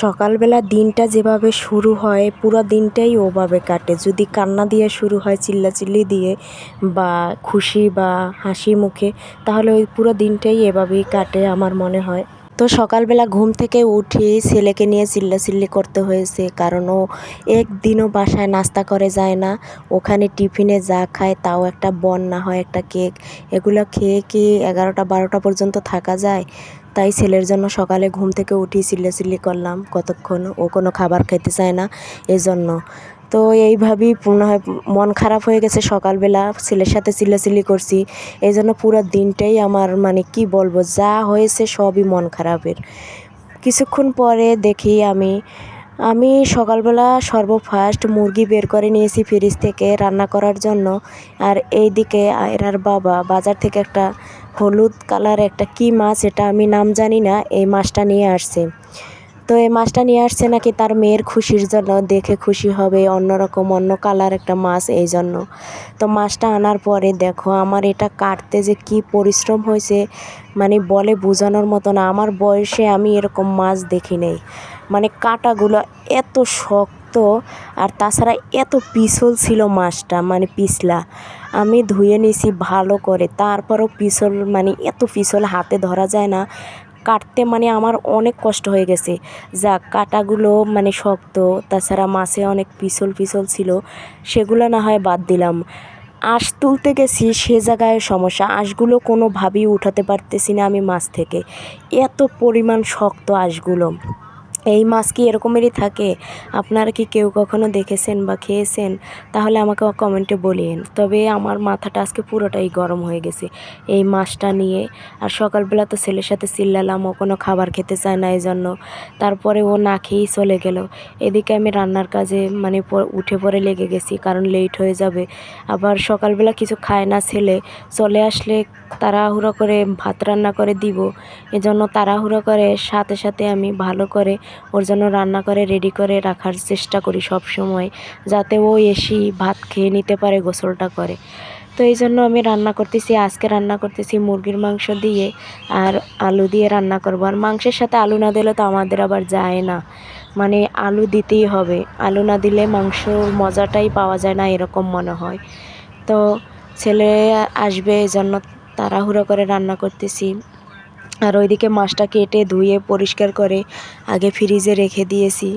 সকালবেলা দিনটা যেভাবে শুরু হয়, পুরো দিনটাই ওভাবে কাটে। যদি কান্না দিয়ে শুরু হয়, চিল্লাচিল্লি দিয়ে বা খুশি বা হাসি মুখে, তাহলে ওই পুরো দিনটাই এভাবেই কাটে আমার মনে হয়। তো সকালবেলা ঘুম থেকে উঠে ছেলেকে নিয়ে চিল্লাচিল্লি করতে হয়েছে, কারণ ও একদিনও বাসায় নাস্তা করে যায় না। ওখানে টিফিনে যা খায় তাও একটা বন্যা হয়, একটা কেক। এগুলো খেয়ে কি এগারোটা, বারোটা পর্যন্ত থাকা যায়? তাই ছেলের জন্য সকালে ঘুম থেকে উঠি চিল্লাচিল্লি করলাম। কতক্ষণ? ও কোনো খাবার খেতে চায় না, এজন্য। তো এইভাবেই মনে হয় মন খারাপ হয়ে গেছে সকালবেলা। ছেলের সাথে চিল্লাচিল্লি করছি। এই জন্য পুরো দিনটাই আমার মানে কি বলব, যা হয়েছে সবই মন খারাপের। কিছুক্ষণ পরে দেখি আমি আমি সকালবেলা সর্বফার্স্ট মুরগি বের করে নিয়েছি ফ্রিজ থেকে রান্না করার জন্য। আর এইদিকে আয়রার বাবা বাজার থেকে একটা হলুদ কালার একটা কী মাছ এটা আমি নাম জানি না, এই মাছটা নিয়ে আসছে। তো এই মাছটা নিয়ে আসছে নাকি তার মেয়ের খুশির জন্য, দেখে খুশি হবে অন্যরকম অন্য কালার একটা মাছ এই জন্য। তো মাছটা আনার পরে দেখো আমার এটা কাটতে যে কি পরিশ্রম হয়েছে মানে বলে বোঝানোর মতো না। আমার বয়সে আমি এরকম মাছ দেখি নেই। মানে কাটাগুলো এত শক্ত আর তাছাড়া এত পিছল ছিল মাছটা মানে পিছলা। আমি ধুয়ে নিয়েছি ভালো করে। তারপরও পিছল মানে এত পিছল হাতে ধরা যায় না। কাটতে মানে আমার অনেক কষ্ট হয়ে গেছে। যাক, কাটাগুলো মানে শক্ত, তাছাড়া মাছে অনেক পিছল পিছল ছিল। সেগুলো না হয় বাদ দিলাম। আঁশ তুলতে গেছি, সে জায়গায় সমস্যা। আঁশগুলো কোনোভাবেই উঠাতে পারতেছি না আমি মাছ থেকে। এত পরিমাণ শক্ত আঁশগুলো। এই মাছ কি এরকমেরই থাকে? আপনারা কি কেউ কখনো দেখেছেন বা খেয়েছেন? তাহলে আমাকে কমেন্টে বলিয়েন। তবে আমার মাথাটা আজকে পুরোটাই গরম হয়ে গেছে। এই মাছটা নিয়ে, আর সকালবেলা তো ছেলের সাথে চিল্লালাম, ও কোনো খাবার খেতে চায় না এই জন্য তারপরে ও না খেয়েই চলে গেল। এদিকে আমি রান্নার কাজে মানে উঠে পড়ে লেগে গেছি, কারণ লেট হয়ে যাবে। আবার সকালবেলা কিছু খায় না ছেলে। চলে আসলে তাড়াহুড়ো করে ভাত রান্না করে দিব। এজন্য তাড়াহুড়ো করে, সাথে সাথে আমি ভালো করে ওর জন্য রান্না করে রেডি করে রাখার চেষ্টা করি সব সময় যাতে ও এসেই ভাত খেয়ে নিতে পারে, গোসলটা করে। তো এই জন্য আমি রান্না করতেছি, আজকে রান্না করতেছি মুরগির মাংস দিয়ে আর আলু দিয়ে রান্না করব। আর মাংসের সাথে আলু না দিলে তো আমাদের আবার যায় না। মানে আলু দিতেই হবে। আলু না দিলে মাংসর মজাটাই পাওয়া যায় না, এরকম মনে হয়। তো ছেলে আসবে এই জন্য তাড়াহুড়ো করে রান্না করতেছি। আর ওইদিকে মাছটা কেটে ধুয়ে পরিষ্কার করে আগে ফ্রিজে রেখে দিয়েছি।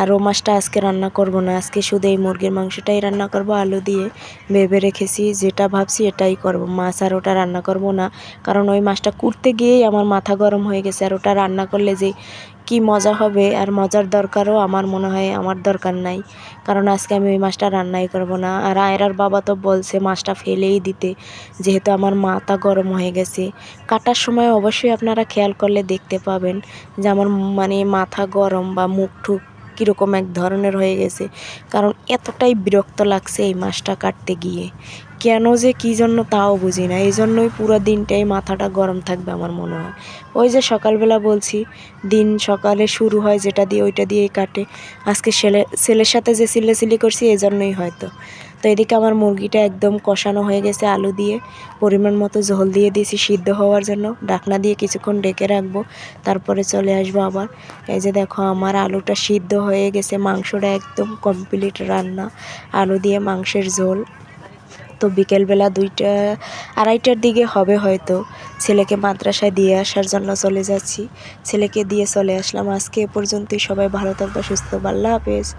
আর ও মাছটা আজকে রান্না করব না। আজকে শুধু এই মুরগির মাংসটাই রান্না করব, আলু দিয়ে ভেবে রেখেছি, যেটা ভাবছি এটাই করব। মাছ আর ওটা রান্না করব না, কারণ ওই মাছটা কুটতে গিয়েই আমার মাথা গরম হয়ে গেছে। আর ওটা রান্না করলে যে কি মজা হবে, আর মজার দরকারও আমার মনে হয় আমার দরকার নাই, কারণ আজকে আমি ওই মাছটা রান্নাই করব না। আর আয়রার বাবা তো বলছে মাছটা ফেলেই দিতে, যেহেতু আমার মাথা গরম হয়ে গেছে। কাটার সময় অবশ্যই আপনারা খেয়াল করলে দেখতে পাবেন যে আমার মানে মাথা গরম বা মুখ ঠুক কীরকম এক ধরনের হয়ে গেছে। কারণ এতটাই বিরক্ত লাগছে এই মাছটা কাটতে গিয়ে। কেন যে কী জন্য তাও বুঝি না। এই জন্যই পুরো দিনটাই মাথাটা গরম থাকবে আমার মনে হয়। ওই যে সকালবেলা বলছি, দিন সকালে শুরু হয় যেটা দিয়ে ওইটা দিয়েই কাটে। আজকে ছেলে ছেলের সাথে যে চিল্লাচিল্লি করছি এই জন্যই হয়তো। তো এদিকে আমার মুরগিটা একদম কষানো হয়ে গেছে আলু দিয়ে। পরিমাণ মতো ঝোল দিয়ে দিয়েছি সিদ্ধ হওয়ার জন্য। ডাকনা দিয়ে কিছুক্ষণ ডেকে রাখব, তারপরে চলে আসব আবার। এই যে দেখো, আমার আলুটা সিদ্ধ হয়ে গেছে, মাংসটা একদম কমপ্লিট রান্না। আলু দিয়ে মাংসের ঝোল। তো বিকেলবেলা দুইটা, আড়াইটার দিকে হবে হয়তো। ছেলেকে মাদ্রাসায় দিয়ে আসার জন্য চলে যাচ্ছি। ছেলেকে দিয়ে চলে আসলাম। আজকে এ পর্যন্তই। সবাই ভালো থাকবে, সুস্থ আল্লাহ হাফেজ।